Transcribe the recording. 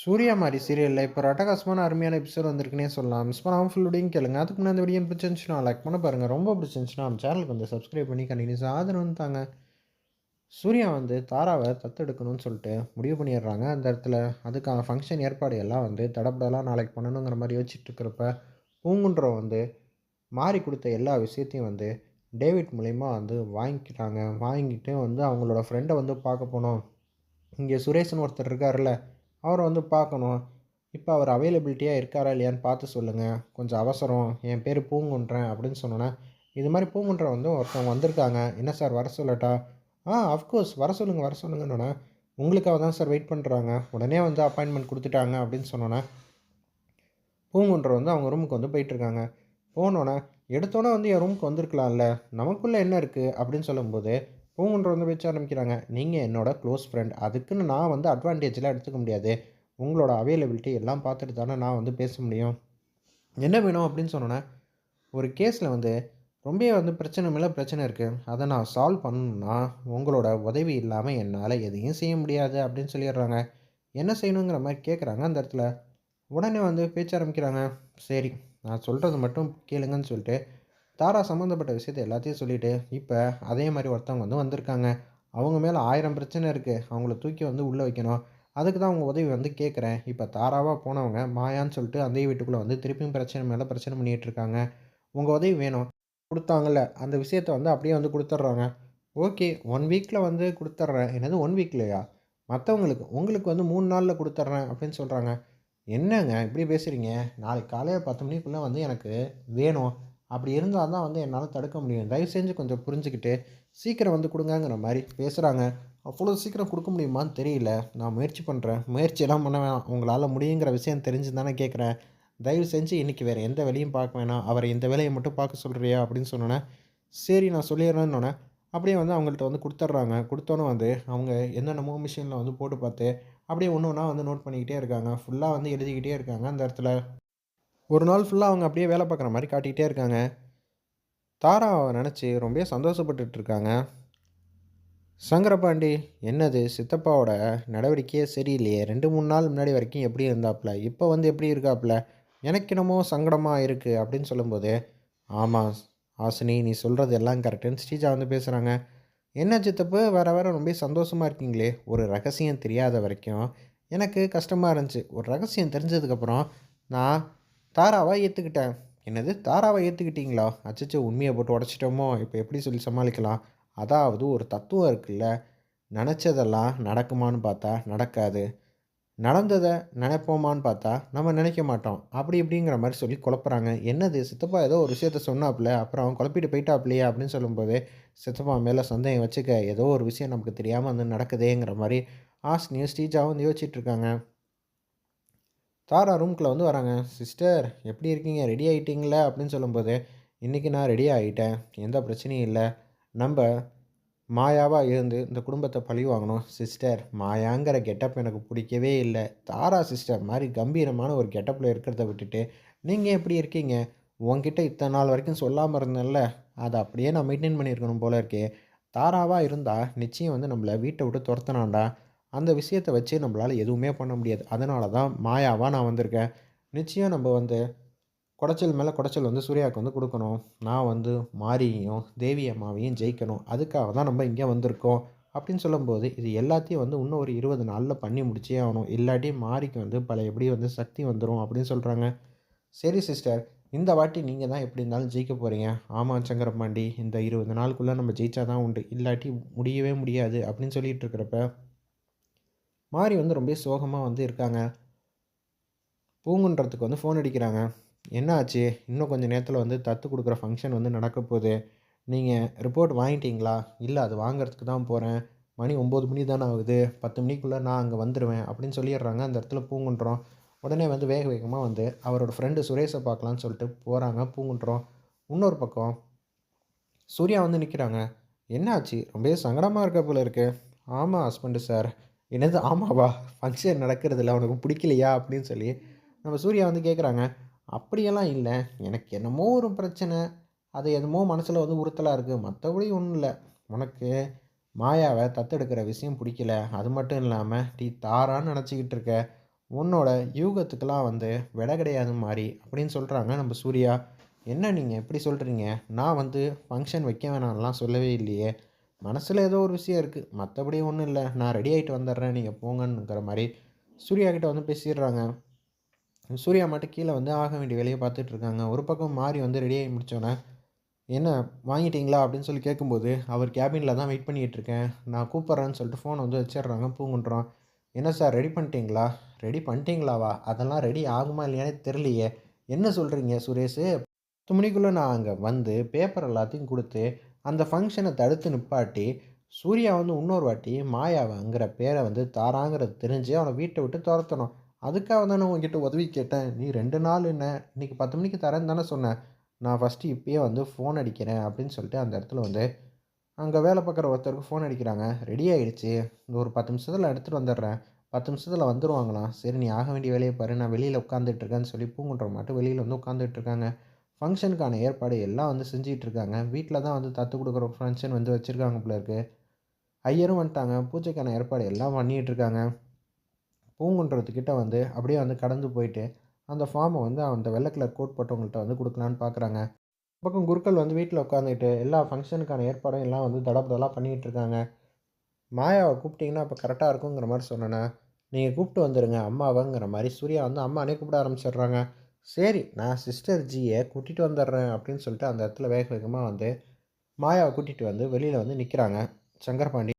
சூர்யா மாதிரி சீரியலில் இப்போ ரட்டகாசமான அட்டகாசமான அருமையான எபிசோட் வந்திருக்குன்னே சொல்லலாம். மிஸ் பண்ணாமல் ஃபுல்லோடையும் கேளுங்க. அதுக்கு முன்னாடி அந்த வீடியோ பிடிச்சிருந்துச்சுன்னா லைக் பண்ண பாருங்கள் ரொம்ப பிடிச்சிருந்துச்சுன்னா நம்ம சேனலுக்கு வந்து சப்ஸ்கிரைப் பண்ணி கண்டினியூஸ் ஆதரவு தாங்க. சூர்யா வந்து தாராவை தத்தெடுக்கணும்னு சொல்லிட்டு முடிவு பண்ணிடுறாங்க. அந்த இடத்துல அதுக்கான ஃபங்க்ஷன் ஏற்பாடு எல்லாம் வந்து தடப்படலாம் நாளைக்கு பண்ணணுங்கிற மாதிரி யோசிச்சுட்டு இருக்கிறப்ப பூங்குன்றம் வந்து மாறி கொடுத்த எல்லா விஷயத்தையும் வந்து டேவிட் மூலிமா வந்து வாங்கிக்கிட்டாங்க. வாங்கிட்டு வந்து அவங்களோட ஃப்ரெண்டை வந்து பார்க்க போனோம். இங்கே சுரேஷன் ஒருத்தர் இருக்கார்ல அவரை வந்து பார்க்கணும். இப்போ அவர் அவைலபிலிட்டியாக இருக்காரா இல்லையான்னு பார்த்து சொல்லுங்கள் கொஞ்சம் அவசரம். என் பேர் பூங்குன்றேன் அப்படின்னு சொன்னோன்னே இது மாதிரி பூங்குன்ற வந்து ஒருத்தவங்க வந்திருக்காங்க. என்ன சார் வர சொல்லட்டா? ஆ அஃப்கோர்ஸ் வர சொல்லுங்கள் வர சொல்லுங்கன்னொன்னே உங்களுக்காக தான் சார் வெயிட் பண்ணுறாங்க உடனே வந்து அப்பாயின்மெண்ட் கொடுத்துட்டாங்க அப்படின்னு சொன்னோன்னே பூங்குன்ற வந்து அவங்க ரூமுக்கு வந்து போயிட்டுருக்காங்க. போனோன்னே எடுத்தோன்னே வந்து என் ரூமுக்கு வந்திருக்கலாம்ல. நமக்குள்ளே என்ன இருக்குது அப்படின்னு சொல்லும்போது பூங்குன்ற வந்து பேச்ச ஆரம்பிக்கிறாங்க. நீங்கள் என்னோடய க்ளோஸ் ஃப்ரெண்ட் அதுக்குன்னு நான் வந்து அட்வான்டேஜ்லாம் எடுத்துக்க முடியாது. உங்களோட அவைலபிலிட்டி எல்லாம் பார்த்துட்டு தானே நான் வந்து பேச முடியும். என்ன வேணும் அப்படின்னு சொன்னோன்னே ஒரு கேஸில் வந்து ரொம்ப வந்து பிரச்சனை மேலே பிரச்சனை இருக்குது அதை நான் சால்வ் பண்ணணும்னா உங்களோட உதவி இல்லாமல் என்னால் எதையும் செய்ய முடியாது அப்படின்னு சொல்லிடுறாங்க. என்ன செய்யணுங்கிற மாதிரி கேட்குறாங்க அந்த இடத்துல. உடனே வந்து பேச்ச ஆரம்பிக்கிறாங்க. சரி நான் சொல்கிறது மட்டும் கேளுங்கன்னு சொல்லிட்டு தாரா சம்மந்தப்பட்ட விஷயத்த எல்லாத்தையும் சொல்லிவிட்டு இப்போ அதே மாதிரி ஒருத்தவங்க வந்து வந்திருக்காங்க. அவங்க மேலே ஆயிரம் பிரச்சனை இருக்குது அவங்கள தூக்கி வந்து உள்ளே வைக்கணும். அதுக்கு தான் அவங்க உதவி வந்து கேட்குறேன் இப்போ தாராவாக போனவங்க மாயான்னு சொல்லிட்டு அந்த வீட்டுக்குள்ளே வந்து திருப்பியும் பிரச்சனை மேலே பிரச்சனை பண்ணிகிட்டு இருக்காங்க. உங்கள் உதவி வேணும். கொடுத்தாங்கல்ல. அந்த விஷயத்த வந்து அப்படியே வந்து கொடுத்துட்றாங்க. ஓகே ஒன் வீக்கில் வந்து கொடுத்துட்றேன். என்னது ஒன் வீக்லையா மற்றவங்களுக்கு உங்களுக்கு வந்து மூணு நாளில் கொடுத்துட்றேன் அப்படின்னு சொல்கிறாங்க என்னங்க இப்படி பேசுகிறீங்க நாளைக்கு காலையில் பத்து மணிக்குள்ளே வந்து எனக்கு வேணும். அப்படி இருந்தால் தான் வந்து என்னால் தடுக்க முடியும். தயவு செஞ்சு கொஞ்சம் புரிஞ்சுக்கிட்டு சீக்கிரம் வந்து கொடுங்கங்கிற மாதிரி பேசுகிறாங்க அவ்வளோ சீக்கிரம் கொடுக்க முடியுமான்னு தெரியல. நான் முயற்சி பண்ணுறேன் முயற்சியெல்லாம் பண்ண வேணாம் உங்களால் முடியுங்கிற விஷயம் தெரிஞ்சு தானே கேட்குறேன். தயவு செஞ்சு இன்றைக்கி வேறு எந்த வேலையும் பார்க்க வேணாம். அவரை இந்த வேலையை மட்டும் பார்க்க சொல்கிறியா அப்படின்னு சொன்னோன்னே சரி நான் சொல்லிடுறேன்னொன்னே அப்படியே வந்து அவங்கள்ட்ட வந்து கொடுத்துட்றாங்க. கொடுத்தோன்னே வந்து அவங்க என்னென்னமோ மிஷினில் வந்து போட்டு பார்த்து அப்படியே ஒன்று ஒன்றா வந்து நோட் பண்ணிக்கிட்டே இருக்காங்க. ஃபுல்லாக வந்து எழுதிக்கிட்டே இருக்காங்க அந்த இடத்துல. ஒரு நாள் ஃபுல்லாக அவங்க அப்படியே வேலை பார்க்குற மாதிரி காட்டிக்கிட்டே இருக்காங்க. தாராவை நினச்சி ரொம்ப சந்தோஷப்பட்டுட்டு இருக்காங்க. சங்கரபாண்டி என்னது சித்தப்பாவோட நடவடிக்கையே சரியில்லையே? ரெண்டு மூணு நாள் முன்னாடி வரைக்கும் எப்படி இருந்தாப்புல இப்போ வந்து எப்படி இருக்காப்புல எனக்கு என்னமோ சங்கடமாக இருக்குது அப்படின்னு சொல்லும்போது ஆமாம் ஆசினி நீ சொல்கிறது எல்லாம் கரெக்டுன்னு ஸ்ரீஜா வந்து பேசுகிறாங்க என்ன சித்தப்பு வேற வேற ரொம்ப சந்தோஷமாக இருக்கீங்களே? ஒரு ரகசியம் தெரியாத வரைக்கும் எனக்கு கஷ்டமாக இருந்துச்சு. ஒரு ரகசியம் தெரிஞ்சதுக்கப்புறம் நான் தாராவை ஏற்றுக்கிட்டேன் என்னது தாராவை ஏற்றுக்கிட்டீங்களா அச்சச்சோ உண்மையை போட்டு உடச்சிட்டோமோ? இப்போ எப்படி சொல்லி சமாளிக்கலாம்? அதாவது ஒரு தத்துவம் இருக்குல்ல. நினச்சதெல்லாம் நடக்குமான்னு பார்த்தா நடக்காது. நடந்ததை நினைப்போமான்னு பார்த்தா நம்ம நினைக்க மாட்டோம். அப்படி இப்படிங்கிற மாதிரி சொல்லி குழப்புறாங்க. என்னது சித்தப்பா ஏதோ ஒரு விஷயத்த சொன்னாப்புல அப்புறம் அவன் குழப்பிட்டு போயிட்டாப்லையே அப்படின்னு சொல்லும்போது சித்தப்பா மேலே சந்தேகம் வச்சுக்க ஏதோ ஒரு விஷயம் நமக்கு தெரியாமல் வந்து நடக்குதேங்கிற மாதிரி ஆஸ்னியும் ஸ்ரீஜாவும் வந்து யோசிச்சுட்ருக்காங்க தாரா ரூம்குள்ளே வந்து வராங்க. சிஸ்டர் எப்படி இருக்கீங்க? ரெடி ஆகிட்டீங்களே அப்படின்னு சொல்லும்போது இன்றைக்கி நான் ரெடி ஆகிட்டேன் எந்த பிரச்சனையும் இல்லை. நம்ம மாயாவாக இருந்து இந்த குடும்பத்தை பழி வாங்கணும். சிஸ்டர் மாயாங்கிற கெட்டப் எனக்கு பிடிக்கவே இல்லை. தாரா சிஸ்டர் மாதிரி கம்பீரமான ஒரு கெட்டப்பில் இருக்கிறத விட்டுட்டு நீங்கள் எப்படி இருக்கீங்க? உங்ககிட்ட இத்தனை நாள் வரைக்கும் சொல்லாமல் இருந்தேன்ல. அதை அப்படியே நான் மெயின்டைன் பண்ணியிருக்கணும் போல இருக்கே. தாராவாக இருந்தால் நிச்சயம் வந்து நம்மளை வீட்டை விட்டு துரத்தினாண்டா அந்த விஷயத்தை வச்சு நம்மளால் எதுவுமே பண்ண முடியாது. அதனால தான் மாயாவாக நான் வந்திருக்கேன். நிச்சயம் நம்ம வந்து குடைச்சல் மேலே குடைச்சல் வந்து சூர்யாவுக்கு வந்து கொடுக்கணும். நான் வந்து மாரியையும் தேவி அம்மாவையும் ஜெயிக்கணும். அதுக்காக தான் நம்ம இங்கே வந்திருக்கோம். அப்படின்னு சொல்லும்போது இது எல்லாத்தையும் வந்து இன்னும் ஒரு இருபது நாளில் பண்ணி முடிச்சே ஆகணும். இல்லாட்டி மாரிக்கு வந்து பல எப்படி வந்து சக்தி வந்துடும் அப்படின்னு சொல்கிறாங்க சரி சிஸ்டர். இந்த வாட்டி நீங்கள் தான் எப்படி இருந்தாலும் ஜெயிக்க போகிறீங்க ஆமாம் சங்கரபாண்டி இந்த இருபது நாளுக்குள்ளே நம்ம ஜெயிச்சா தான் உண்டு. இல்லாட்டி முடியவே முடியாது அப்படின்னு சொல்லிகிட்டு இருக்கிறப்ப மாறி வந்து ரொம்ப சோகமாக வந்து இருக்காங்க. பூங்குன்றதுக்கு வந்து ஃபோன் அடிக்கிறாங்க. என்ன ஆச்சு இன்னும் கொஞ்சம் நேரத்தில் வந்து தத்து கொடுக்குற ஃபங்க்ஷன் வந்து நடக்க போகுது. நீங்கள் ரிப்போர்ட் வாங்கிட்டீங்களா? இல்லை அது வாங்குறதுக்கு தான் போகிறேன் மணி ஒம்பது மணி தானே ஆகுது. பத்து மணிக்குள்ளே நான் அங்கே வந்துடுவேன் அப்படின்னு சொல்லிடுறாங்க. அந்த இடத்துல பூங்குன்றோம். உடனே வந்து வேக வேகமாக வந்து அவரோட ஃப்ரெண்டு சுரேஷை பார்க்கலான்னு சொல்லிட்டு போகிறாங்க பூங்குன்றோம். இன்னொரு பக்கம் சூர்யா வந்து நிற்கிறாங்க என்னாச்சு? ரொம்ப சங்கடமாக இருக்க போல இருக்குது ஆமாம் ஹஸ்பண்டு சார் என்னது ஆமாவா? ஃபங்க்ஷன் நடக்கிறதில்ல அவனுக்கு பிடிக்கலையா? அப்படின்னு சொல்லி நம்ம சூர்யா வந்து கேட்குறாங்க அப்படியெல்லாம் இல்லை. எனக்கு என்னமோ ஒரு பிரச்சனை. அது என்னமோ மனசில் வந்து உறுத்தலாக இருக்குது மற்றபடி ஒன்றும் இல்லை. உனக்கு மாயாவை தத்தெடுக்கிற விஷயம் பிடிக்கல. அது மட்டும் இல்லாமல் நீ தாரான்னு நினச்சிக்கிட்டு இருக்க. உன்னோட யூகத்துக்கெலாம் வந்து விட கிடையாது மாதிரி அப்படின்னு சொல்கிறாங்க நம்ம சூர்யா. என்ன நீங்கள் எப்படி சொல்கிறீங்க நான் வந்து ஃபங்க்ஷன் வைக்க வேணாம்லாம் சொல்லவே இல்லையே. மனசில் ஏதோ ஒரு விஷயம் இருக்குது மற்றபடி ஒன்றும் இல்லை. நான் ரெடி ஆகிட்டு வந்துடுறேன். நீங்கள் போங்கன்னுங்கிற மாதிரி சூர்யா கிட்டே வந்து பேசிடுறாங்க. சூர்யா மட்டும் கீழே வந்து ஆக வேண்டிய வேலையை பார்த்துட்டு இருக்காங்க. ஒரு பக்கம் மாறி வந்து ரெடி ஆகி முடித்தோன்னே என்ன வாங்கிட்டீங்களா? அப்படின்னு சொல்லி கேட்கும்போது அவர் கேபினில் தான் வெயிட் பண்ணிகிட்டு இருக்கேன். நான் கூப்பிட்றேன்னு சொல்லிட்டு ஃபோனை வந்து வச்சிடுறாங்க பூங்குன்றோம். என்ன சார் ரெடி பண்ணிட்டீங்களா? ரெடி பண்ணிட்டீங்களாவா? அதெல்லாம் ரெடி ஆகுமா இல்லையானே தெரியலையே. என்ன சொல்கிறீங்க சுரேஷ்? பத்து மணிக்குள்ளே நான் அங்கே வந்து பேப்பர் எல்லாத்தையும் கொடுத்து அந்த ஃபங்க்ஷனை தடுத்து நிப்பாட்டி சூர்யா வந்து இன்னொரு வாட்டி மாயாவங்கிற பேரை வந்து தாராங்கிறது தெரிஞ்சு அவனை வீட்டை விட்டு துரத்தணும். அதுக்காக தானே உங்ககிட்ட உதவி கேட்டேன். நீ ரெண்டு நாள் என்ன? இன்றைக்கி பத்து மணிக்கு தரேன்னு தானே சொன்னேன் நான் ஃபஸ்ட்டு இப்போயே வந்து ஃபோன் அடிக்கிறேன் அப்படின்னு சொல்லிட்டு அந்த இடத்துல வந்து அங்கே வேலை பார்க்குற ஒருத்தருக்கு ஃபோன் அடிக்கிறாங்க. ரெடி ஆகிடுச்சு ஒரு பத்து நிமிஷத்தில் எடுத்துகிட்டு வந்துடுறேன். பத்து நிமிஷத்தில் வந்துடுவாங்களாம் சரி நீ ஆக வேண்டிய வேலையை பாரு. நான் வெளியில் உட்காந்துட்டு இருக்கேன்னு சொல்லி பூங்குன்ற மாட்டு வெளியில் வந்து உட்காந்துட்டு இருக்காங்க. ஃபங்க்ஷனுக்கான ஏற்பாடு எல்லாம் வந்து செஞ்சுக்கிட்டு இருக்காங்க வீட்டில் தான் வந்து தத்து கொடுக்குற ஃபங்க்ஷன் வந்து வச்சுருக்காங்க போல இருக்கு. ஐயரும் வந்துட்டாங்க. பூஜைக்கான ஏற்பாடு எல்லாம் பண்ணிகிட்டு இருக்காங்க பூங்குன்றதுக்கிட்ட வந்து அப்படியே வந்து கடந்து போயிட்டு அந்த ஃபார்மை வந்து அந்த வெள்ளை கலர் கோட் போட்டவங்கள்ட்ட வந்து கொடுக்கலான்னு பார்க்குறாங்க பக்கம் குருக்கள் வந்து வீட்டில் உட்காந்துட்டு எல்லா ஃபங்க்ஷனுக்கான ஏற்பாடும் எல்லாம் வந்து தடபடலாக பண்ணிகிட்டு இருக்காங்க மாயாவை கூப்பிட்டிங்கன்னா அப்போ கரெக்டாக இருக்குங்கிற மாதிரி சொன்னேன்னா நீங்கள் கூப்பிட்டு வந்துடுங்க அம்மாவைங்கிற மாதிரி சூர்யா வந்து அம்மானே கூப்பிட ஆரம்பிச்சிடுறாங்க. சரி நான் சிஸ்டர் ஜியை கூட்டிகிட்டு வந்துடுறேன் அப்படின்னு சொல்லிட்டு அந்த இடத்துல வேக வேகமாக வந்து மாயாவை கூட்டிகிட்டு வந்து வெளியில் வந்து நிற்கிறாங்க சங்கரபாண்டி